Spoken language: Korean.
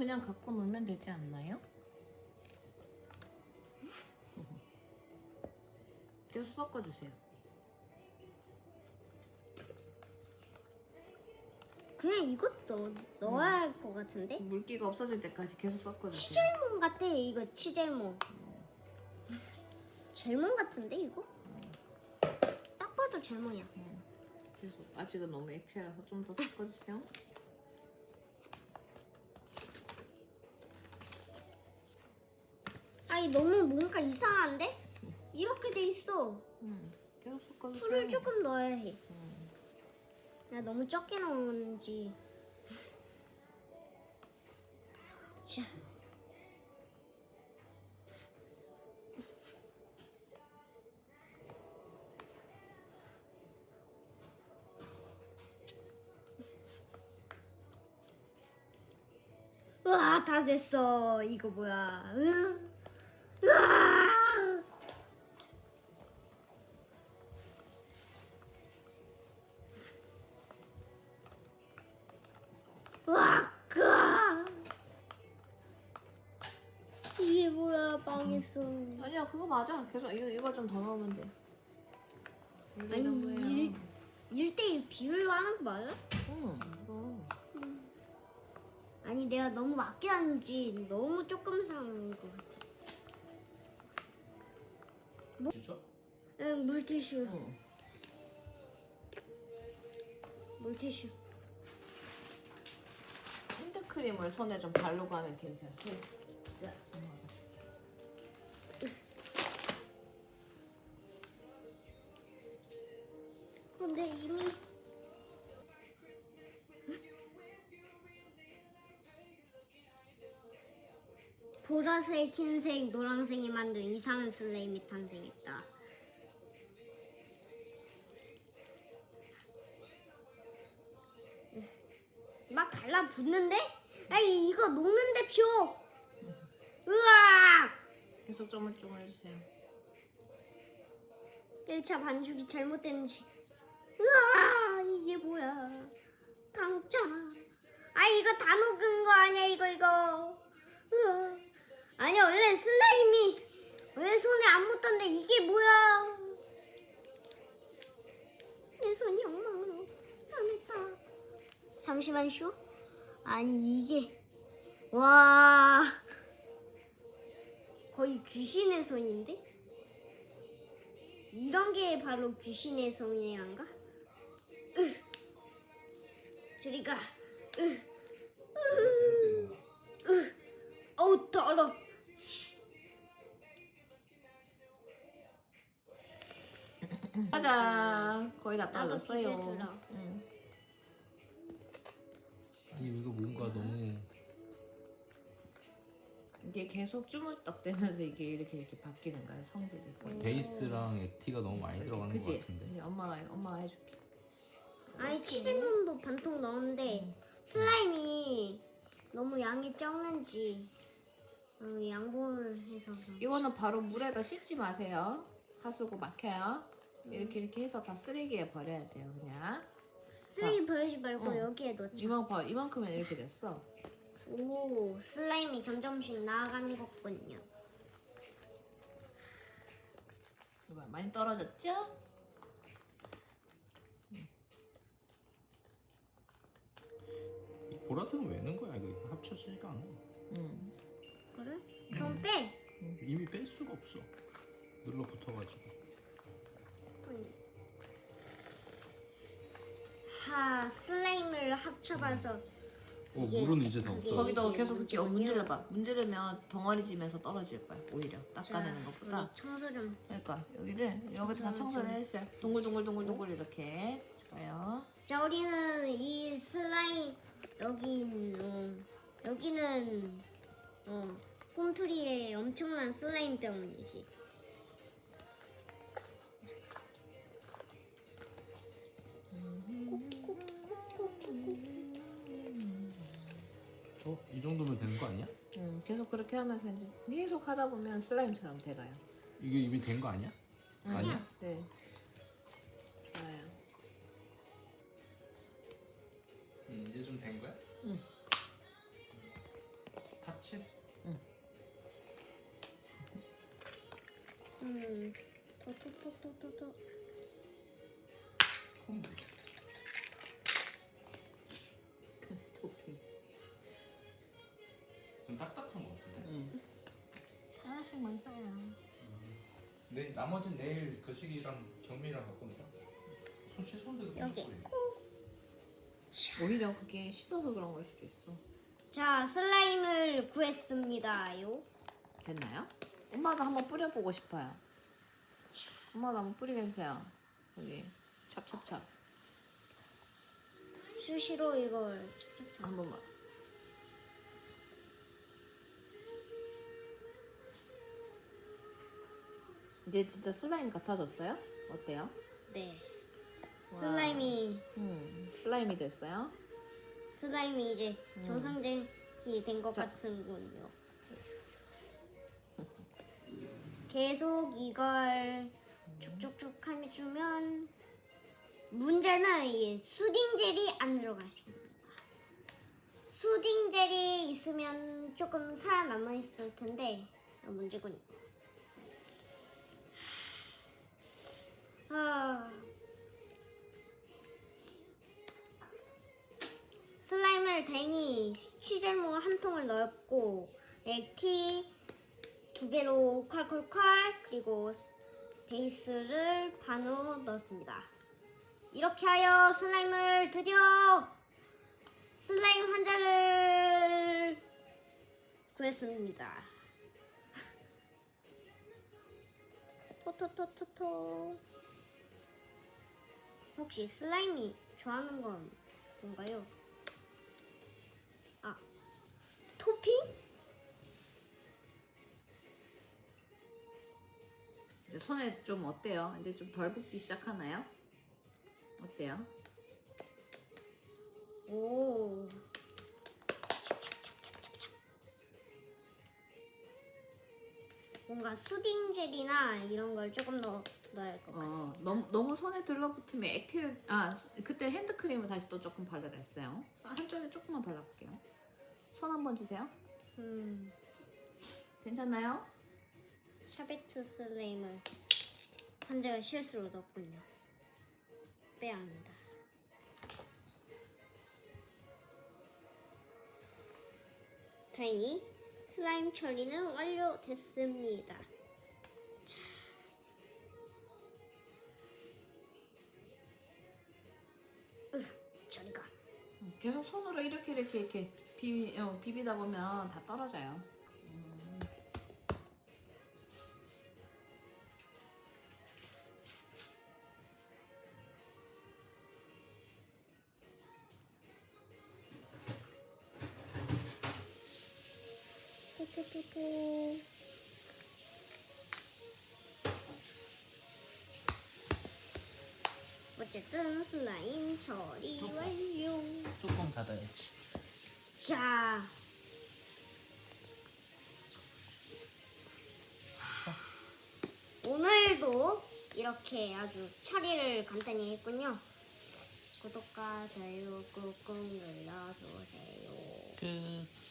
그냥 갖고 놀면 되지 않나요? 계속 섞어주세요. 그냥 이것도 넣어야 할 것 같은데? 물기가 없어질 때까지 계속 섞어주세요. 치젤몬 같아 이거 치젤몬. 젤몬 같은데 이거? 딱 봐도 젤몬이야. 계속 아직은 너무 액체라서 좀 더 섞어주세요. 아니 너무 뭔가 이상한데? 이렇게 돼 있어. 음, 계속 섞어주세요. 풀을 조금 넣어야 해. 음. 야 너무 적게 넣었는지. 자. 으아 다 됐어 이거 뭐야 으 망했어 아니야 그거 맞아. 계속 이거 이거 좀 더 넣으면 돼. 아니 정도예요. 일 1대1 비율로 하는 거 맞아? 응. 그럼. 아니 내가 너무 많게 하는지 너무 조금 사는 거 같아 주죠? 응 물티슈 응. 물티슈 핸드크림을 손에 좀 바르고 하면 괜찮아. 보라색, 흰색, 노란색이 만든 이상한 슬레임이 탄생했다. 막 달라붙는데? 아이 이거 녹는데 표. 으아! 계속 쪼물쪼물 해주세요. 1차 반죽이 잘못됐는지. 으아, 이게 뭐야. 다 녹잖아. 아, 이거 다 녹은 거 아니야, 이거, 이거. 아니, 원래 슬라임이 왜 손에 안 묻던데 이게 뭐야. 내 손이 엉망으로 변했다. 잠시만 쉬어. 아니, 이게. 와. 거의 귀신의 손인데? 이런 게 바로 귀신의 성이란가? 으. 저리 가. 으. 으. 으. 어우 더러. 짜잔 거의 다 나도 떨어졌어요. 기대 들어. 응. 아니 이거 뭔가 너무 이게 계속 주물떡대면서 이게 이렇게 이렇게 바뀌는 거야 성질이. 베이스랑 액티가 너무 많이 들어가는 그치? 것 같은데 이제 엄마가 엄마가 해줄게. 아니 치즈몬도 반통 넣었는데 슬라임이 너무 양이 적는지 어, 양보를 해서 그런지. 이거는 바로 물에다 씻지 마세요. 하수구 막혀요. 이렇게 이렇게 해서 다 쓰레기에 버려야 돼요 그냥. 쓰레기 버리지 말고 응. 여기에 넣자. 이만 봐 이만큼은 이렇게 됐어. 오 슬라임이 점점씩 나아가는 거군요. 이봐 많이 떨어졌죠? 이 보라색은 왜 넣은 거야? 이거 합쳐지지가 않아 응. 그래? 그럼 빼. 이미 뺄 수가 없어 눌러 붙어가지고 슬라임을 합쳐봐서 어 이게- 물은 이제 다 없어 거기다 이게 계속 이렇게 문제군요. 문질러봐. 문지르면 덩어리 지면서 떨어질 거야 오히려 닦아내는 것보다. 우리 청소 좀. 그러니까 여기를 여기 다 청소를 했어요. 동글 동글 동글 동글 이렇게 좋아요. 자 우리는 이 슬라임 여기 어, 여기는 어, 홈트리의 엄청난 슬라임 때문이지. 어? 이 정도면 되는 거 아니야? 음, 계속 그렇게 하면서 이제 계속 하다 보면 슬라임처럼 돼가요. 이게 이미 된 거 아니야? 음, 아니야? 네. 좋아요. 음, 이제 좀 된 거야? 칠. 음. 토토토토토토. 토 하나씩만 써요. 네 나머지는 내일 거시기랑 경미랑 바꾸니까. 손 씻었는데도 여기. 좀 오히려 그게 씻어서 그런 걸 수도 있어. 자, 슬라임을 구했습니다요. 됐나요? 엄마도 한번 뿌려보고 싶어요. 엄마도 한번 뿌리게 해주세요. 여기 찹찹찹 수시로 이걸 한 번만. 이제 진짜 슬라임 같아졌어요? 어때요? 네. 와. 슬라임이 음, 슬라임이 됐어요. 슬라임이 이제 음. 정상적이 된 것 자. 같은군요. 계속 이걸 쭉쭉쭉 해주면 문제는 이 수딩 젤이 안 들어가십니다. 수딩 젤이 있으면 조금 살아남아 있을 텐데 문제군요. 아. 슬라임을 다행히 치젤모 한 통을 넣었고 액티 두 개로 콸콸콸 그리고 베이스를 반으로 넣었습니다. 이렇게 하여 슬라임을 드디어 슬라임 환자를 구했습니다. 토토토토토 혹시 슬라임이 좋아하는 건 뭔가요? 아 토핑? 이제 손에 좀 어때요? 이제 좀 덜 붓기 시작하나요? 어때요? 오 뭔가 수딩 젤이나 이런 걸 조금 더 넣어야 할것 같습니다. 어, 너무, 너무 손에 들러붙으면 액티를 아 그때 핸드크림을 다시 또 조금 발라라 했어요. 한쪽에 조금만 발라볼게요. 손 한번 주세요. 음, 괜찮나요? 샤베트 슬레임을 한제가 실수로 넣었군요. 빼야 합니다. 다행히 슬라임 처리는 완료됐습니다. 자. 으, 저리가. 계속 손으로 이렇게 이렇게 이렇게 비, 어, 비비다 보면 다 떨어져요. 토토토토. 어쨌든 슬라임 처리 완료. 뚜껑 닫아야지. 자. 오늘도 이렇게 아주 처리를 간단히 했군요. 구독과 좋아요 꾹꾹 눌러주세요. 끝.